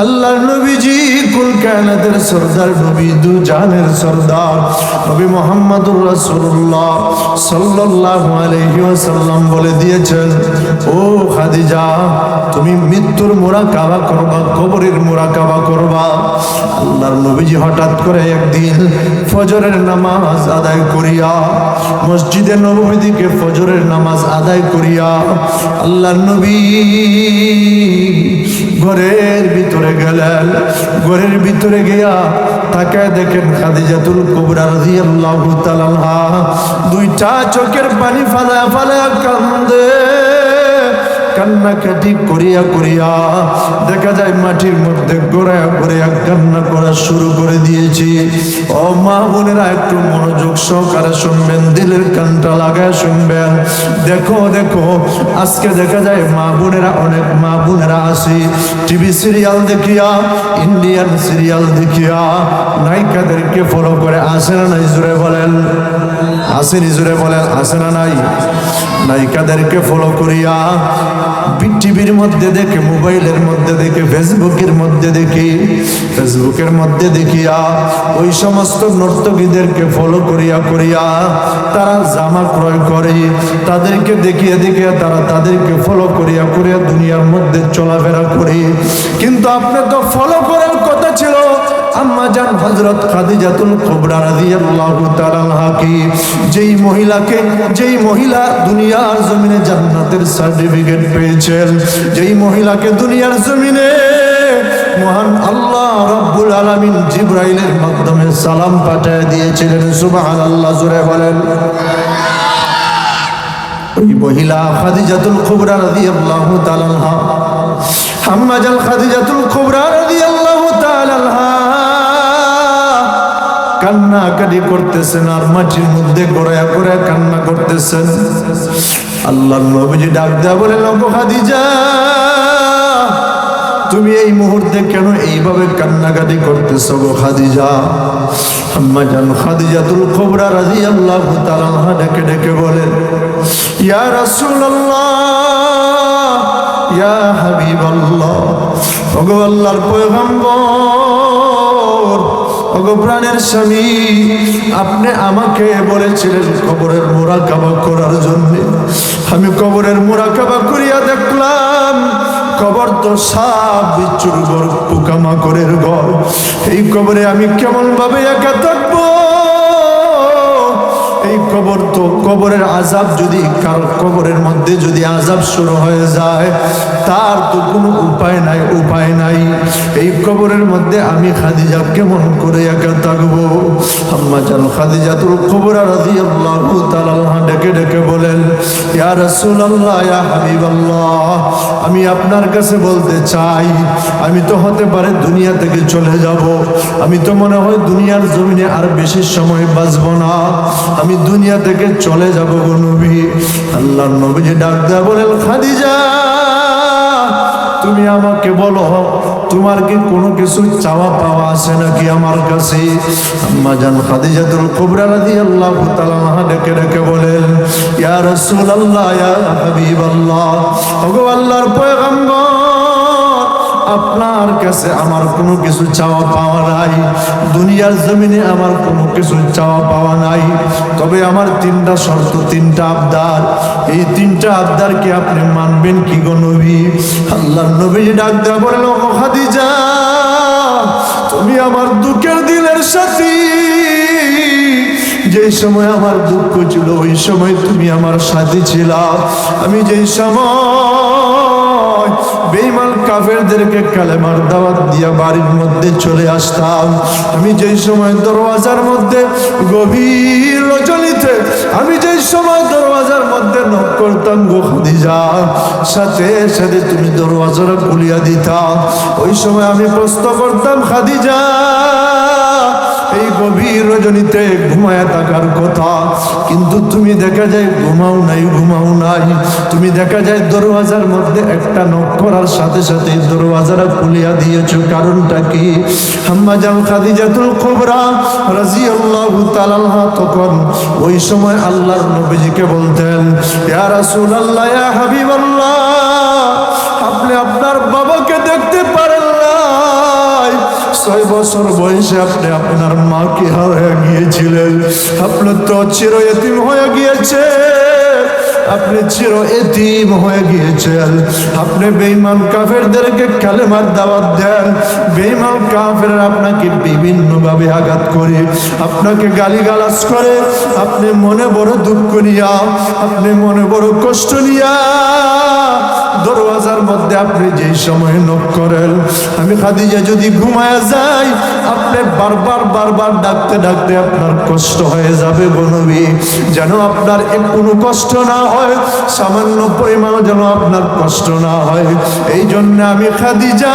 আল্লাহর নবীজি, কুল কায়নাতের সর্দার, নবী দু জানের সর্দার, নবী মোহাম্মদুর রাসূলুল্লাহ সাল্লাল্লাহু আলাইহি ওয়াসাল্লাম বলে দিয়েছেন, ও খাদিজা, তুমি মৃত্যুর মোরাকাবা করবা, কবরের মোরাকাবা করবা। আল্লাহর নবীজি হঠাৎ করে একদিন ফজরের নামাজ আদায় করিয়া, মসজিদে নবমী দিকে ফজরের নামাজ আদায় করিয়া, আল্লাহর নবী ঘরের ভিতরে গেলেন ঘরের ভিতরে গিয়া তাকে দেখেন খাদিজাতুল কুবরা তাআলা আনহা। দুইটা চোখের পানি ফালা ফালা কান্দে। কান্নাকাটি করিয়া করিয়া দেখা যায় মাটির মধ্যে গোড়ায়া গোড়ায়া কান্না করা শুরু করে দিয়েছি। ও মা বোনেরা, একটু মনোযোগ সহকারে শুনবেন, দিলের কানটা লাগায় শুনবেন। দেখো দেখো, আজকে দেখা যায় মা বোনেরা, অনেক মা বোনেরা আসি টিভি সিরিয়াল দেখিয়া, ইন্ডিয়ান সিরিয়াল দেখিয়া নায়িকাদেরকে ফলো করে আসে না নাই জুড়ে বলেন? আসেনি জুড়ে বলেন? আসে না নাই? নায়িকাদেরকে ফলো করিয়া। টিভির মধ্যে দেখে, মোবাইলের মধ্যে দেখে, ফেসবুকের মধ্যে দেখি, ফেসবুকের মধ্যে দেখিয়া, ওই সমস্ত নর্তকীদেরকে ফলো করিয়া করিয়া তারা জামা ক্রয় করে, তাদেরকে দেখিয়ে দেখিয়ে তারা তাদেরকে ফলো করিয়া করিয়া দুনিয়ার মধ্যে চলাফেরা করে। কিন্তু আপনি তো ফলো করার কথা ছিল। আম্মা জান হযরত খাদিজাতুল কুবরা রাদিয়াল্লাহু তাআলা কি যেই মহিলাকে, যেই মহিলা দুনিয়ার জমিনে জান্নাতের সার্টিফিকেট পেয়েছেন যেই মহিলাকে দুনিয়ার জমিনে মহান আল্লাহ রব্বুল আলামিন জিব্রাইলের মাধ্যমে সালাম পাঠিয়ে দিয়েছিলেন, সুবহানাল্লাহ, জোরে বলেন। ওই মহিলা খাদিজাতুল কুবরা রাদিয়াল্লাহু তাআলা আনহা আম্মা জান খাদিজাতুল কুবরা রাদিয়াল্লাহু তাআলা আনহা কান্না কাটি করতেছেন, আর মাটির মধ্যে গড়ায়া করে কান্না করতেছেন। আল্লাহ নবীজি ডাক দেয়া বলে লোক খাদিজা, তুমি এই মুহূর্তে কেন এইভাবে কান্নাকাটি করতেছো গো খাদিজা? আম্মা জান খাদিজাতুল কুবরা রাদিয়াল্লাহু তাআলা আনহা ডেকে ডেকে বলেন ইয়া রাসূলুল্লাহ, ইয়া হাবিবাল্লাহ, ওগো আল্লাহর পয়গম্বর প্রাণের স্বামী, আপনি আমাকে বলেছিলেন কবরের মোরাকাবা করার জন্য। আমি কবরের মোরাকাবা করিয়া দেখলাম, কবর তো সাপ বিচ্ছুর ঘর পোকামাকড়ের ঘর। এই কবরে আমি কেমন ভাবে একা থাকব? এই কবর তো কবরের আজাব যদি কবরের মধ্যে যদি আজাব শুরু হয়ে যায়, তার তো কোনো উপায় নাই উপায় নাই। এই কবরের মধ্যে আমি খাদিজা কেমন করে একা থাকব। আম্মা জান খাদিজাতুল কুবরা তাআলা আনহা ডেকে ডেকে বলেন ইয়া রাসূলুল্লাহ, ইয়া হাবিবাল্লাহ, আমি আপনার কাছে বলতে চাই, আমি তো হতে পারে দুনিয়া থেকে চলে যাব, আমি তো মনে হয় দুনিয়ার জমিনে আর বেশি সময় বাঁচব না, আমি দুনিয়া থেকে চলে যাব গো নবী। আল্লাহ নবী ডাক দেয়া বলেন, খাদিজা। তুমি আমাকে বলো, তোমার কি কোনো কিছু চাওয়া পাওয়া আছে নাকি আমার কাছে? আম্মা জান খাদিজাতুল কুবরা রাদিয়াল্লাহু তাআলা ডেকে ডেকে বলেন, ইয়া রাসূলুল্লাহ, ইয়া হাবিবাল্লাহ, ওগো আল্লাহর পয়গম্বর আপনার কাছে আমার কোনো কিছু চাওয়া পাওয়া নাই। দুনিয়ার জমিনে আমার কোনো কিছু চাওয়া পাওয়া নাই। তবে আমার তিনটা শর্ত, তিনটা আবদার। এই তিনটা আবদারকে আপনি মানবেন কি গো নবী? আল্লাহ নবী ডাক দেওয়া বলেন ও খাদিজা, তুমি আমার দুঃখের দিলের সাথী। যে সময় আমার দুঃখ ছিল, ওই সময় তুমি আমার সাথী ছিলা। আমি যেই সময় বেইমান কাফেরদেরকে কালেমার দাওয়াত দিয়া বাড়ির মধ্যে চলে আসতাম। আমি যেই সময় দরওয়াজার মধ্যে গভীর রজনীতে, আমি যেই সময় দরওয়াজার মধ্যে নক করতাম গো খাদিজা, সাথে সাথে তুমি দরওয়াজারা খুলিয়া দিতাম ওই সময় আমি প্রশ্ন করতাম, খাদিজা এই গভীর রজনীতে ঘুমায় থাকার কথা। কিন্তু তুমি দেখা যায় ঘুমাও নাই ঘুমাও নাই। তুমি দেখা যায় দরওয়াজার মধ্যে একটা নখ করার সাথে সাথে দরওয়াজারা খুলিয়া দিয়েছ। কারণটা কি? হাম্মা জাম খাদিজাতুল কুবরা রাদিয়াল্লাহু তাআলা আনহা তখন ওই সময় আল্লাহর নবীজিকে বলতেন, ইয়া ইয়া হাবিবাল্লাহ, আপনি আপনার বাবাকে দেখতে পারেন ছয় বছর বয়সে আপনি আপনার মাকে হারিয়ে গিয়েছিলেন আপনার তো চির এতিম হয়ে গিয়েছে আপনি চির এতিম হয়ে গিয়েছেন। আপনি বেইমান কাফেরদেরকে কালেমার দাওয়াত দেন। বেইমান কাফের আপনাকে বিভিন্নভাবে আঘাত করে, আপনাকে গালিগালাজ করে, আপনি মনে বড় দুঃখ নিয়া, আপনি মনে বড় কষ্ট নিয়া দরওয়াজার মধ্যে আপনি যে সময় নক করেন, আমি খাদিজা যদি ঘুমায়া যাই, আপনি বারবার বারবার ডাকতে ডাকতে আপনার কষ্ট হয়ে যাবে বনবী যেন আপনার কোনো কষ্ট না হয়, সামান্য পরিমাণ যেন আপনার কষ্ট না হয়। এই জন্য আমি খাদিজা,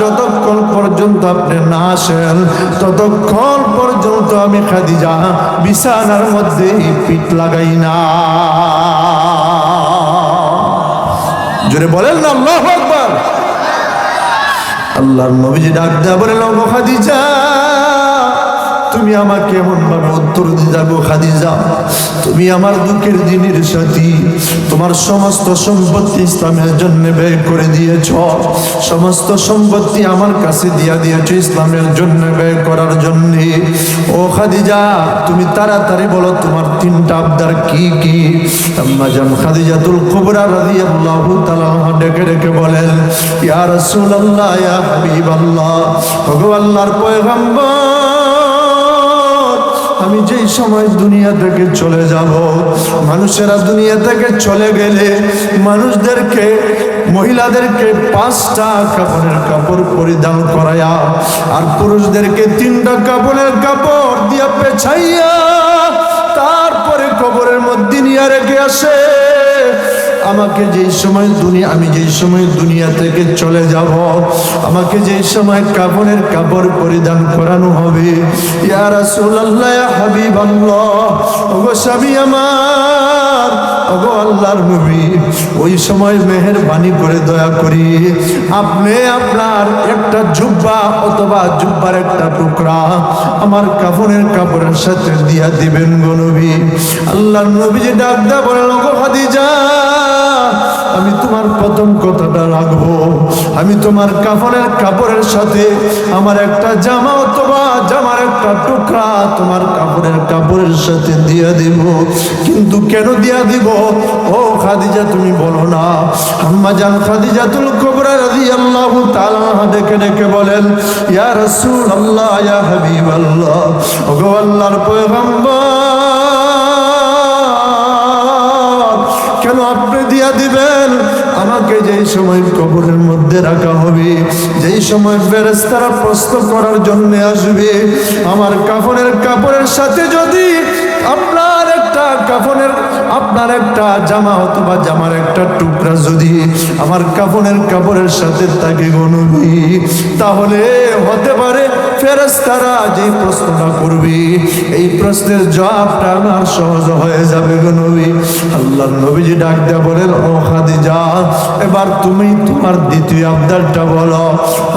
যতক্ষণ পর্যন্ত আপনি না আসেন, ততক্ষণ পর্যন্ত আমি খাদিজা বিছানার মধ্যে পিঠ লাগাই না। জোরে বলেন না আল্লাহ আকবার। আল্লাহর নবীজি ডাক দেয়া বলেন খাদিজা তুমি আমাকে এমন ভাবে উত্তর দিয়ে যাব খাদিজা। তুমি আমার দুঃখের দিনের সাথী। তোমার সমস্ত সম্পত্তি ইসলামের জন্য ব্যয় করে দিয়েছ। সমস্ত সম্পত্তি আমার কাছে দিয়া দিয়েছ ইসলামের জন্য ব্যয় করার জন্য। ও খাদিজা, তুমি তাড়াতাড়ি বলো তোমার তিনটা আবদার কি কি? আম্মা জান খাদিজাতুল কুবরা রাদিয়াল্লাহু তাআলা ডেকে ডেকে বলেন, ইয়া রাসূলুল্লাহ, ইয়া হাবিবাল্লাহ, ওগো আল্লাহর পয়গম্বর আমি যেই সময় দুনিয়া থেকে চলে যাব, মানুষেরা দুনিয়া থেকে চলে গেলে মানুষদেরকে, মহিলাদেরকে পাঁচটা কাপড়ের কাপড় পরিধান করায়া আর পুরুষদেরকে তিনটা কাপড়ের কাপড় দিয়া পেছাইয়া তারপরে কবরের মধ্যে নিয়ে রেখে আসে। আমাকে যেই সময় দুনিয়া আমি যেই সময় দুনিয়া থেকে চলে যাব, আমাকে যেই সময় কাপড়ের কাপড় পরিধান করানো হবে, ইয়া রাসূলুল্লাহ, ইয়া হাবিবাল্লাহ, ওগো স্বামী আমার, ওগো আল্লাহর নবী, ওই সময় মেহেরবানি করে দয়া করি, আপনি আপনার একটা জুব্বা অথবা জুব্বার একটা টুকরা আমার কাপড়ের কাপড়ের সাথে দিয়া দিবেন গো নবী। আল্লাহর নবী যে ডাক দা বলেন, ওগো খাদিজা আমি তোমার প্রথম কথাটা রাখব। আমি তোমার কাপড়ের কাপড়ের সাথে আমার একটা জামা তোমার জামার একটা টুকরা তোমার কাপড়ের কাপড়ের সাথে দিয়ে দিব। কিন্তু কেন দিয়া দিব? ও খাদিজা, তুমি বলো না। আম্মা জান খাদিজা তুল কবরা রাদিয়াল্লাহু তাআলা ডেকে ডেকে বলেন, ইয়া রাসূলুল্লাহ, ইয়া হাবিবাল্লাহ, ওগো আল্লাহর পয়গম্বর আমাকে যেই সময় কবরের মধ্যে রাখা হবে, যেই সময় ফেরেস্তারা প্রস্তুত করার জন্য আসবে, আমার কাপড়ের কাপড়ের সাথে যদি আপনার একটা কাপড়ের আপনার একটা জামা অথবা জামার একটা টুকরা যদি আমার কাপড়ের কাপড়ের সাথে তাকে গণবি তাহলে হতে পারে ফেরেস্তারা যে প্রশ্নটা করবি, এই প্রশ্নের জবাবটা আমার সহজ হয়ে যাবে গো নবী। আল্লাহ নবীজি ডাক দেয়া বলেন, ও খাদিজা, এবার তুমি তোমার দ্বিতীয় আবদারটা বলো।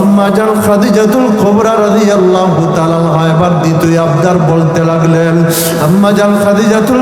আম্মা জান খাদিজাতুল কুবরা রাদিয়াল্লাহু তাআলা এবার দ্বিতীয় আবদার বলতে লাগলেন, আম্মা জান খাদিজাতুল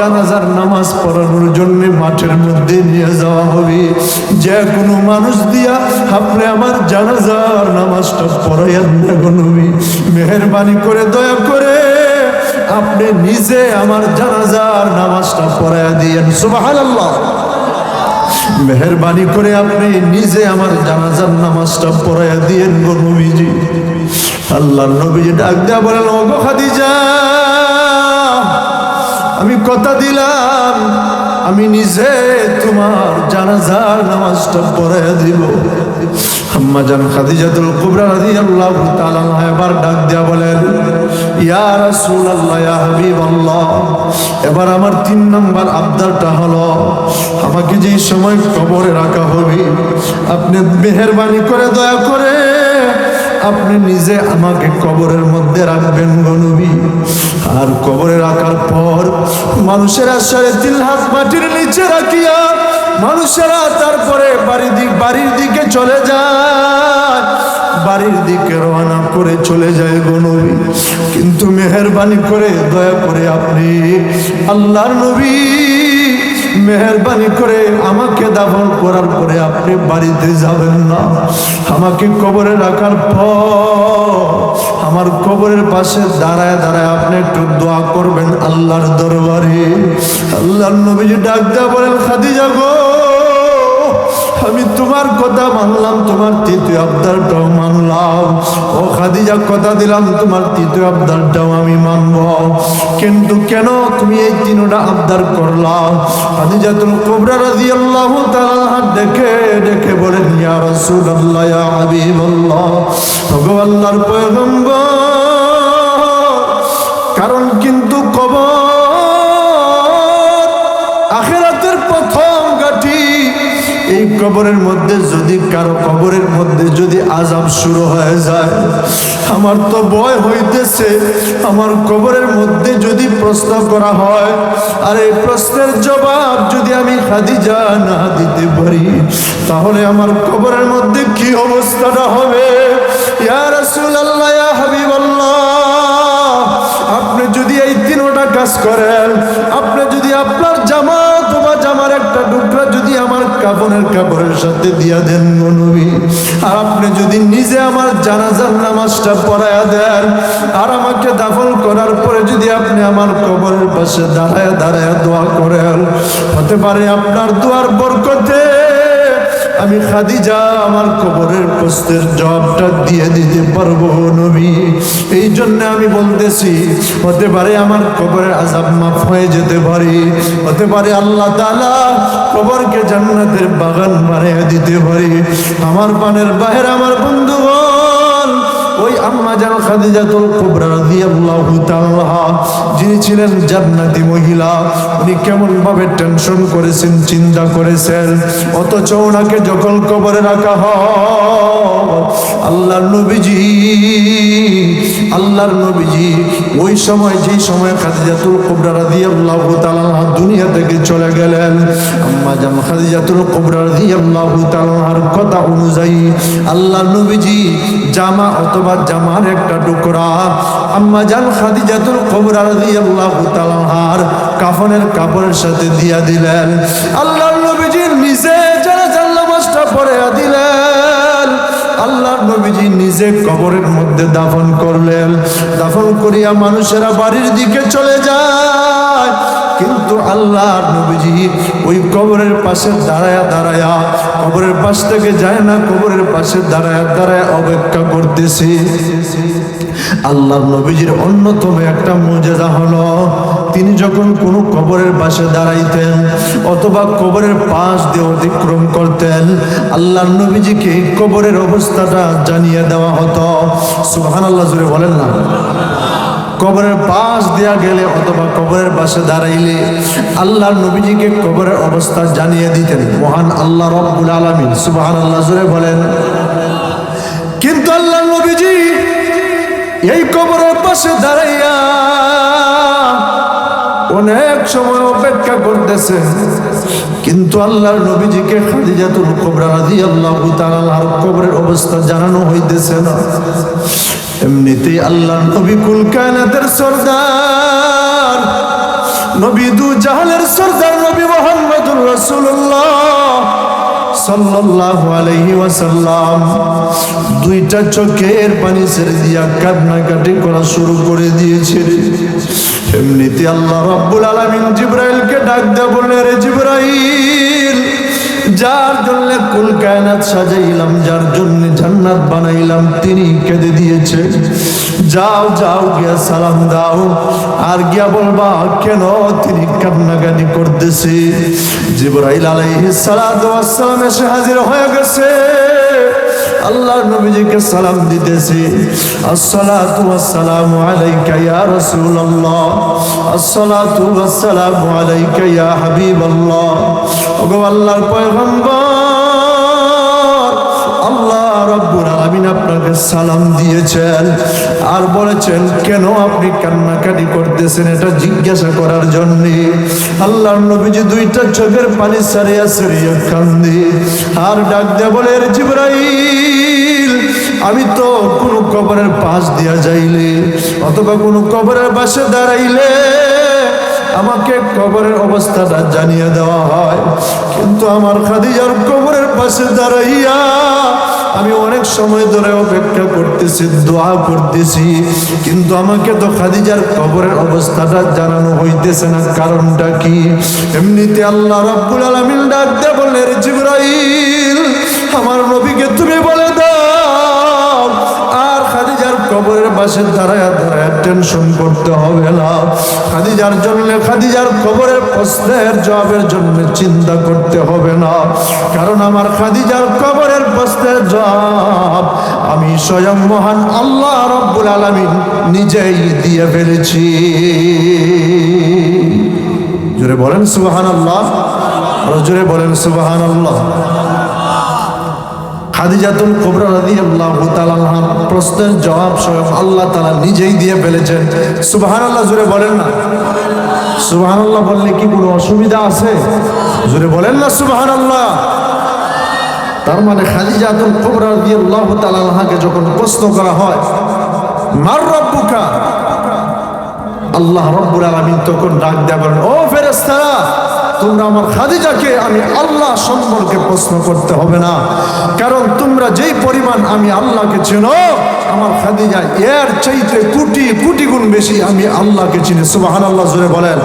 জানাজার নামাজ পড়ানোর জন্য মাঠের মধ্যে নিয়ে যাওয়া হবে। যে কোনো মানুষ দিয়া আপনি আমার জানাজার নামাজটা পড়াইয়া নবী। মেহরবানি করে, দয়া করে আপনি নিজে আমার জানাজার নামাজটা পড়াইয়া দিয়েন। সুবহানাল্লাহ। মেহরবানি করে আপনি নিজে আমার জানাজার নামাজটা পড়াইয়া দিয়েন গো নবীজি। আল্লাহ নবীজি ডাক দেয়া বলেন ও খাদিজা আমি কথা দিলাম, আমি নিজে তোমার জানাজার নামাজটা পড়াইয়া দিব। আম্মা জান খাদিজাতুল কুবরা রাদিয়াল্লাহু তাআলা এবার ডাক দেয়া বলেন, ইয়া রাসূলুল্লাহ, ইয়া হাবিবাল্লাহ, এবার আমার তিন নম্বর আবদারটা হলো, আমাকে যে সময় কবরে রাখা হবে, আপনি মেহেরবানি করে দয়া করে আপনি নিজে আমাকে কবরের মধ্যে রাখবেন গনবী আর কবরে রাখার পর মানুষেরা সাড়ে তিন হাত মাটির নিচে রাখিয়া মানুষেরা তারপরে বাড়ির দিক বাড়ির দিকে চলে যায়। বাড়ির দিকে রওনা করে চলে যায় গনবী কিন্তু মেহরবানি করে, দয়া করে আপনি আল্লাহর নবী মেহরবানি করে আমাকে দাফন করার পরে আপনি বাড়িতে যাবেন না। আমাকে কবরে রাখার পর আমার কবরের পাশে দাঁড়ায় দাঁড়ায় আপনি একটু দোয়া করবেন আল্লাহর দরবারে। আল্লাহর নবীজি ডাক দেওয়া বলেন, খাদিজা গো। আমি তোমার কথা মানলাম, তোমার তৃতীয় আবদারটাও মানলাম। ও খাদিজা, কথা দিলাম, তোমার তৃতীয় আবদারটাও আমি মানব। কিন্তু কেন তুমি এই তিনটা আবদার করলাম খাদিজা তুমি কোবরা রাজি আল্লাহ দেখে দেখে বলেন, ইয়া রাসূলুল্লাহ, ইয়া হাবিবাল্লাহ ওগো আল্লাহর পয়গম্বর। কারণ কিন্তু কবরের মধ্যে যদি কারও কবরের মধ্যে যদি আজাব শুরু হয়ে যায়, আমার তো ভয় হইতেছে। আমার কবরের মধ্যে যদি প্রশ্ন করা হয়, আর এই প্রশ্নের জবাব যদি আমি খাদিজা না দিতে পারি, তাহলে আমার কবরের মধ্যে কি অবস্থাটা হবে? আপনি যদি এই তিনোটা কাজ করেন যদি কাপড়ের সাথে দিয়া দেন নবী। আর আপনি যদি নিজে আমার জানাজার নামাজটা পড়ায়া দেন, আর আমাকে দাফন করার পরে যদি আপনি আমার কবরের পাশে দাঁড়ায় দাঁড়ায় দোয়া করেন, হতে পারে আপনার দোয়ার বরকতে আমি খাদিজা, আমার কবরের প্রশ্নের জবাবটা দিয়ে দিতে পারব নবী। এই জন্য আমি বলতেছি, হতে পারে আমার কবরের আজাব মাফ হয়ে যেতে পারে। হতে পারে আল্লাহ তালা কবরকে জান্নাতের বাগান বানিয়ে দিতে পারে। আমার পানের বাহের, আমার বন্ধুগণ ওই আম্মা জান খাদিজাতুল কুবরা রাদিয়াল্লাহু তাআলা, যিনি ছিলেন জান্নাতি মহিলা, উনি কেমন ভাবে টেনশন করেছেন, চিন্তা করেছেন, অথচ ওনাকে যখন কবরে রাখা হয়, আল্লাহর নবীজি আল্লাহর নবীজি, ওই সময় যেই সময় খাদিজাতুল কুবরা রাদিয়াল্লাহু তাআলা দুনিয়া থেকে চলে গেলেন, আম্মা জান খাদিজাতুল কুবরা রাদিয়াল্লাহু তাআলার কথা অনুযায়ী, আল্লাহর নবীজি জামা অথবা জামার একটা টুকরা। আম্মা জান খাদিজাতুল কুবরা রাদিয়াল্লাহু তাআলার কাফনের কাপড়ের সাথে দিয়া দিলেন। আল্লাহর নবীজি নিজে যারা জানলা মাসটা পরে দিলেন। আল্লাহর নবীজি নিজে কবরের মধ্যে দাফন করলেন। দাফন করিয়া মানুষেরা বাড়ির দিকে চলে যায়। কিন্তু আল্লাহর নবীজি ওই কবরের পাশে দাঁড়ায়া দাঁড়ায়া কবরের পাশ থেকে যায় না, কবরের পাশে দাঁড়ায়া দাঁড়ায় অপেক্ষা করতেছে। আল্লাহর নবীজির অন্যতম একটা মর্যাদা হলো, তিনি যখন কোনো কবরের পাশে দাঁড়াইতেন অথবা কবরের পাশ দিয়ে অতিক্রম করতেন, আল্লাহর নবীজিকে কবরের অবস্থাটা জানিয়ে দেওয়া হতো। সুহান আল্লাহ জুড়ে বলেন না। কবরের পাশ দেয়া গেলে অথবা কবরের পাশে দাঁড়াইলে আল্লাহ নবীজিকে কবরের অবস্থা জানিয়ে দিতেন। মহান আল্লাহ রব্বুল আলমিন সুবাহান আল্লাহ জুড়ে বলেন। কিন্তু আল্লাহ নবীজি এই কবরের পাশে দাঁড়াইয়া অনেক সময় অপেক্ষা করতেছে। কিন্তু আল্লাহর নবীজিকে খাদিজাতুল কুবরা রাদিয়াল্লাহু তাআলার কবরের অবস্থা জানানো হইতেছে না। এমনিতেই আল্লাহর নবী কুল কায়নাতের সরদার, নবী দু জাহালের সরদার নবী মুহাম্মদুর রাসূলুল্লাহ। সাল্লাল্লাহু আলাইহি ওয়াসাল্লাম দুইটা চোখের পানি ছেড়ে দিয়া কান্নাকাটি করা শুরু করে দিয়েছে এমনিতে আল্লাহ রাব্বুল আলামিন জিব্রাইলকে ডাক দেয়া বললেন রে জিব্রাইল, যার জন্য কুল কায়নাত সাজাইলাম, যার জন্য জান্নাত বানাইলাম তিনি কেঁদে দিয়েছে। যাও যাও, গিয়া সালাম দাও। আর গিয়া বলবা, কেন তিনি কান্নাকানি করতেছে? জিবরাইল আলাইহিস সালাতু ওয়াস সালাম এসে হাজির হয়ে গেছে। আল্লাহ নবীজিকে সালাম দিতেছি। আসসালাতু ওয়াসসালামু আলাইকা ইয়া রাসূলুল্লাহ। আসসালাতু ওয়াসসালামু আলাইকা ইয়া হাবিবাল্লাহ। ওগো আল্লাহর পয়গম্বর, আল্লাহ রাব্বুল আলামিন আপনাকে সালাম দিয়েছেন আর বলেছেন, কেন আপনি কান্নাকাটি করতেছেন এটা জিজ্ঞাসা করার জন্য? আল্লাহর নবীজি দুইটা চোখের পানি সারিয়া সারিয়া কান্দি আর ডাক দেয়া বলে, "এর আমি তো কোনো কবরের পাশ দিয়া যাইলে অথবা কোনো কবরের পাশে দাঁড়াইলে আমাকে কবরের অবস্থাটা জানিয়ে দেওয়া হয়। কিন্তু আমার খাদিজার কবরের পাশে দাঁড়াইয়া আমি অনেক সময় ধরে অপেক্ষা করতেছি, দোয়া করতেছি, কিন্তু আমাকে তো খাদিজার কবরের অবস্থাটা জানানো হইতেছে না, কারণটা কি? এমনিতে আল্লাহ রাব্বুল আলামিন ডাক দিয়ে বললেন, জিবরাইল, আমার নবীকে তুমি বলে দাও পাশে দাঁড়ায় দাঁড়ায় টেনশন করতে হবে না। খাদিজার জন্য, খাদিজার কবরের প্রশ্নের জবাবের জন্য চিন্তা করতে হবে না। কারণ আমার খাদিজার কবরের প্রশ্নের জবাব আমি স্বয়ং মহান আল্লাহ রব্বুল আলামিন নিজেই দিয়ে ফেলেছি। জোরে বলেন সুবাহান আল্লাহ জোরে বলেন সুবাহান আল্লাহ খাদিজাতুল কুবরা রাদিয়াল্লাহু তাআলা প্রশ্নের জবাব স্বয়ং আল্লাহ তাআলা নিজেই দিয়ে ফেলেছেন। সুবহানাল্লাহ জুড়ে বলেন না। সুবহানাল্লাহ বললে কি কোনো অসুবিধা আছে? জুড়ে বলেন না, সুবহানাল্লাহ। তার মানে খাদিজাতুল কুবরা রাদিয়াল্লাহু তাআলা আনহাকে যখন প্রশ্ন করা হয়, মার রব্বুকা? আল্লাহ রব্বুল আলামিন তখন ডাক দেয়া বলেন, ও ফেরেশতারা তোমরা আমার খাদিজাকে, আমি আল্লাহ সম্পর্কে প্রশ্ন করতে হবে না। কারণ তোমরা যেই পরিমাণ আমি আল্লাহকে চেনো, আমার খাদিজা এর চাইতে কোটি কোটি গুণ বেশি আমি আল্লাহকে চিনি। সুবাহান আল্লাহ জুড়ে বলেন।